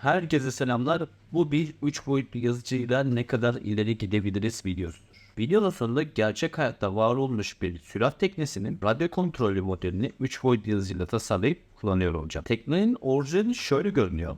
Herkese selamlar. Bu bir 3 boyutlu yazıcıyla ne kadar ileri gidebiliriz videosudur. Videonun sonunda gerçek hayatta var olmuş bir sürat teknesinin radyo kontrollü modelini 3 boyutlu yazıcıyla tasarlayıp kullanıyor olacağım. Teknenin orijinali şöyle görünüyor.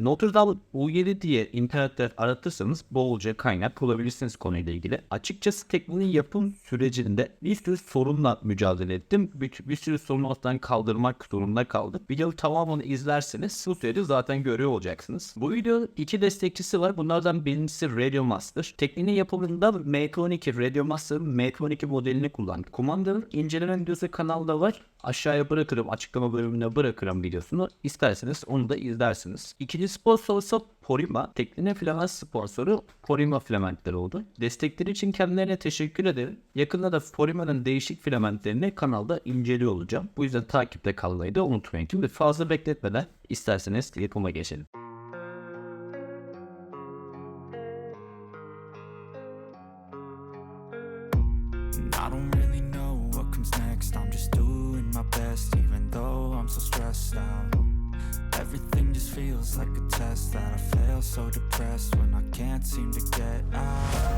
Notre Dame U7 diye internette aratırsanız bolca kaynak bulabilirsiniz konuyla ilgili. Açıkçası teknenin yapım sürecinde bir sürü sorunla mücadele ettim. Bir, bir sürü sorunu ortadan kaldırmak zorunda kaldık. Videonun tamamını izlerseniz bu süreci zaten görüyor olacaksınız. Bu videonun iki destekçisi var. Bunlardan birincisi Radio Master. Teknenin yapımında M12 Radio Master'ın M12 modelini kullandık. Kumandanın incelenen videosu kanalda var. Aşağıya bırakırım, açıklama bölümüne bırakırım videosunu. İsterseniz onu da izlersiniz. İkinci sponsor ise Porima. Teknenin filament sponsoru Porima filamentleri oldu. Destekleri için kendilerine teşekkür ederim. Yakında da Porima'nın değişik filamentlerini kanalda inceliyor olacağım. Bu yüzden takipte kalmayı da unutmayın. Şimdi fazla bekletmeden isterseniz yapıma geçelim. So depressed when I can't seem to get out.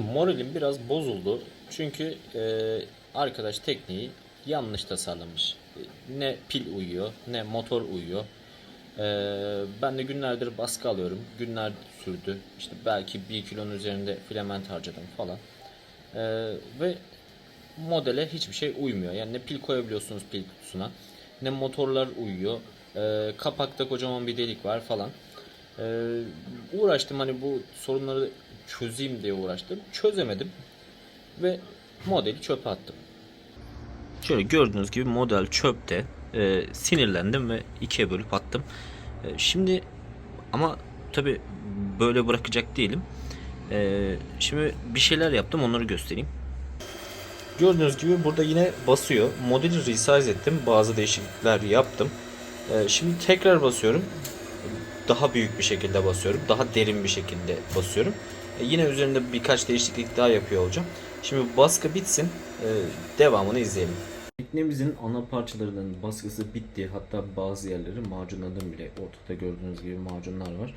Moralim biraz bozuldu. Çünkü e, arkadaş tekneyi yanlış tasarlamış. Ne pil uyuyor, ne motor uyuyor. E, ben de günlerdir baskı alıyorum. Günler sürdü. İşte belki bir kilonun üzerinde filament harcadım falan. E, ve modele hiçbir şey uymuyor. Yani ne pil koyabiliyorsunuz pil kutusuna, ne motorlar uyuyor. E, kapakta kocaman bir delik var falan. Ee, uğraştım hani bu sorunları çözeyim diye uğraştım. Çözemedim ve modeli çöpe attım. Şöyle gördüğünüz gibi model çöpte. Ee, sinirlendim ve ikiye bölüp attım. Ee, şimdi ama tabi böyle bırakacak değilim. Ee, şimdi bir şeyler yaptım onları göstereyim. Gördüğünüz gibi burada yine basıyor. Modeli resize ettim. Bazı değişiklikler yaptım. Ee, şimdi tekrar basıyorum daha büyük bir şekilde basıyorum. Daha derin bir şekilde basıyorum. E, yine üzerinde birkaç değişiklik daha yapıyor olacağım. Şimdi baskı bitsin. e, devamını izleyelim. Teknemizin ana parçalarının baskısı bitti. Hatta bazı yerleri macunladım bile. Ortada gördüğünüz gibi macunlar var.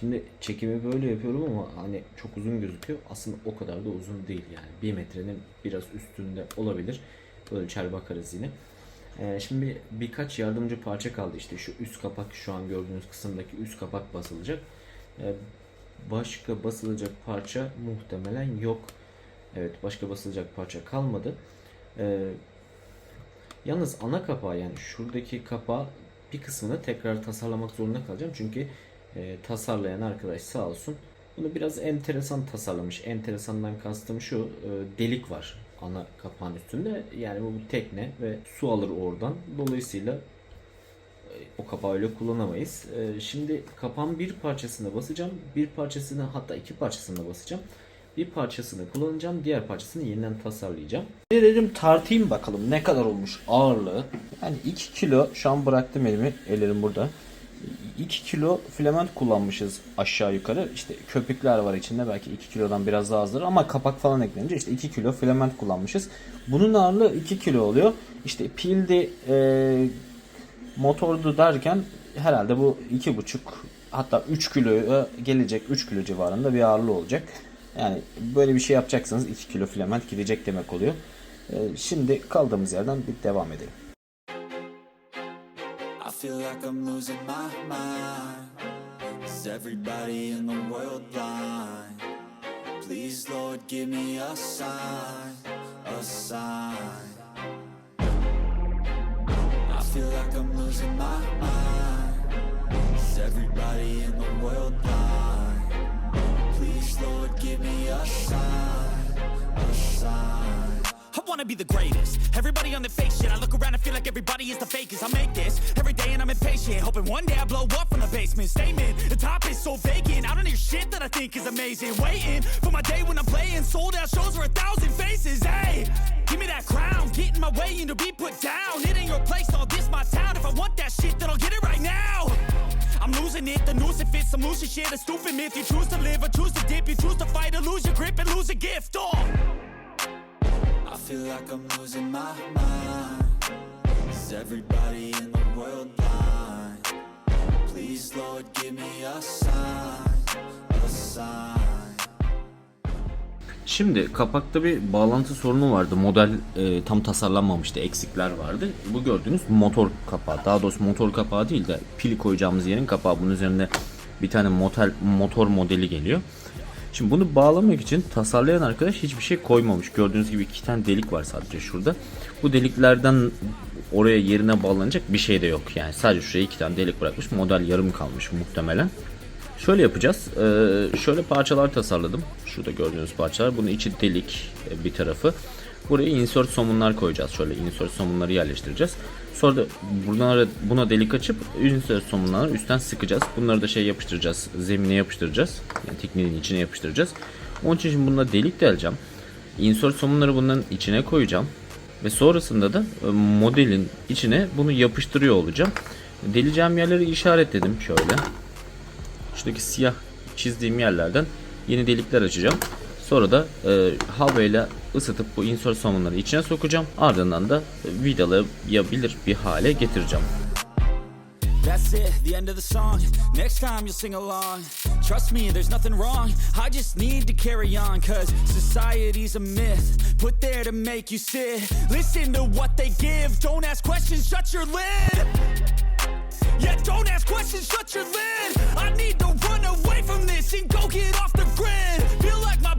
Şimdi çekimi böyle yapıyorum ama hani çok uzun gözüküyor. Aslında o kadar da uzun değil yani. 1 metrenin biraz üstünde olabilir. Ölçer bakarız yine. Ee, şimdi birkaç yardımcı parça kaldı. İşte şu üst kapak şu an gördüğünüz kısımdaki üst kapak basılacak. Ee, başka basılacak parça muhtemelen yok. Evet başka basılacak parça kalmadı. Ee, Yalnız ana kapağı yani şuradaki kapağı bir kısmını tekrar tasarlamak zorunda kalacağım. Çünkü e, tasarlayan arkadaş sağ olsun bunu biraz enteresan tasarlamış. Enteresandan kastım şu e, delik var ana kapağın üstünde. Yani bu tekne ve su alır oradan. Dolayısıyla o kapağı öyle kullanamayız. E, şimdi kapağın bir parçasına basacağım. Bir parçasını hatta iki parçasına basacağım. Bir parçasını kullanacağım. Diğer parçasını yeniden tasarlayacağım. Dedim tartayım bakalım ne kadar olmuş ağırlığı. Yani 2 kilo şu an bıraktım elimi. Ellerim burada. 2 kilo filament kullanmışız aşağı yukarı. İşte köpükler var içinde belki 2 kilodan biraz daha azdır ama kapak falan eklenince işte 2 kilo filament kullanmışız. Bunun ağırlığı 2 kilo oluyor. İşte pildi e, motordu derken herhalde bu 2,5 hatta 3 kiloya gelecek 3 kilo civarında bir ağırlığı olacak. Yani böyle bir şey yapacaksanız 2 kilo filament gidecek demek oluyor. E, şimdi kaldığımız yerden bir devam edelim. Feel like I'm losing my mind. Is everybody in the world blind? Please, Lord, give me a sign, a sign. Feel like I'm losing my mind. Is everybody in the world blind? Please, Lord, give me a sign, a sign. I wanna be the greatest. Everybody on the fake shit. I look around and feel like everybody is the fakest. I make this every day and I'm impatient. Hoping one day I blow up from the basement. Statement, the top is so vacant. I don't hear shit that I think is amazing. Waiting for my day when I'm playing. Sold out shows for a thousand faces. Hey, give me that crown. Get in my way and to be put down. It ain't your place, all this my town. If I want that shit, then I'll get it right now. I'm losing it, the noose it fits, some losing shit, a stupid myth. You choose to live or choose to dip, you choose to fight or lose your grip and lose a gift. Oh. I feel like I'm losing my mind. Is everybody in the world blind? Please, Lord, give me a sign, a sign. Şimdi kapakta bir bağlantı sorunu vardı. Model e, tam tasarlanmamıştı. Eksikler vardı. Bu gördüğünüz motor kapağı. Daha doğrusu motor kapağı değil de pil koyacağımız yerin kapağı. Bunun üzerinde bir tane motel, motor modeli geliyor. Şimdi bunu bağlamak için tasarlayan arkadaş hiçbir şey koymamış. Gördüğünüz gibi iki tane delik var sadece şurada. Bu deliklerden oraya yerine bağlanacak bir şey de yok. Yani sadece şuraya iki tane delik bırakmış. Model yarım kalmış muhtemelen. Şöyle yapacağız. Ee, şöyle parçalar tasarladım. Şurada gördüğünüz parçalar. Bunun içi delik e, bir tarafı. Buraya insert somunlar koyacağız. Şöyle insert somunları yerleştireceğiz. Sonra da buradan buna delik açıp insert somunları üstten sıkacağız. Bunları da şey yapıştıracağız. Zemine yapıştıracağız. Yani teknenin içine yapıştıracağız. Onun için şimdi bunda delik deleceğim. Insert somunları bunların içine koyacağım. Ve sonrasında da e, modelin içine bunu yapıştırıyor olacağım. Deleceğim yerleri işaretledim şöyle şuradaki siyah çizdiğim yerlerden yeni delikler açacağım. Sonra da e, havayla ısıtıp bu insert somunları içine sokacağım. Ardından da e, vidalayabilir bir hale getireceğim. That's it, the end of the song. Next time you'll sing along. Trust me, there's nothing wrong. I just need to carry on, cause society's a myth. Put there to make you sit. Listen to what they give. Don't ask questions, shut your lid. Yeah, don't ask questions, shut your lid. I need to run away from this and go get off the grid. Feel like my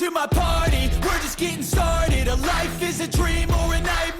to my party, we're just getting started. A life is a dream or a nightmare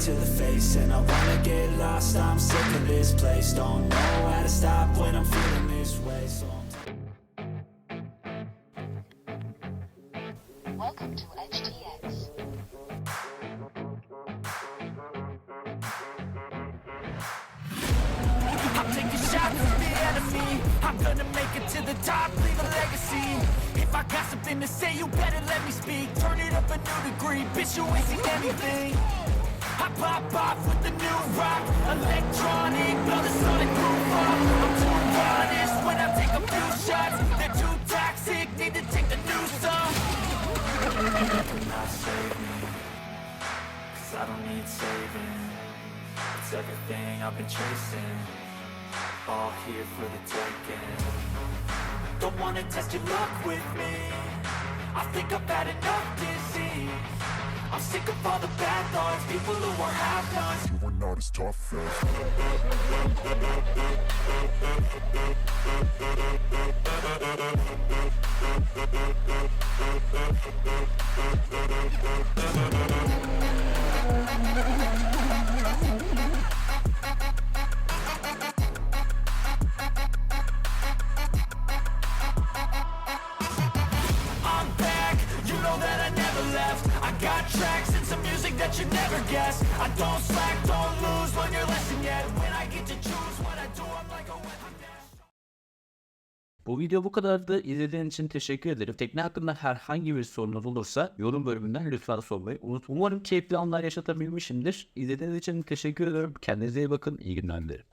To the face. And I wanna get lost, I'm sick of this place. Don't know how to stop when I'm feeling this way. So Welcome to HTX. I'm taking shots at the enemy. I'm gonna make it to the top, leave a legacy. If I got something to say, you better let me speak. Turn it up a new degree, bitch, you ain't seen anything. I pop off with the new rock, electronic, blow the sonic groove off. I'm too honest when I take a few shots. They're too toxic, need to take the new song. Cannot save me, cause I don't need saving. It's everything I've been chasing. All here for the taking. Don't wanna test your luck with me. I think I've had enough disease. I'm sick of all the bad thoughts, people who are half-nots. You are not as tough as I'm back, you know that I never left. Got tracks and some music that you never guess. I don't slack, don't lose, learn your lesson yet. When I get to choose what I do, I'm like a weapon. Bu video bu kadardı. İzlediğiniz için teşekkür ederim. Tekne hakkında herhangi bir sorunuz olursa yorum bölümünden lütfen sormayı unutmayın. Umarım keyifli anlar yaşatabilmişimdir. İzlediğiniz için teşekkür ederim. Kendinize iyi bakın. İyi günler dilerim.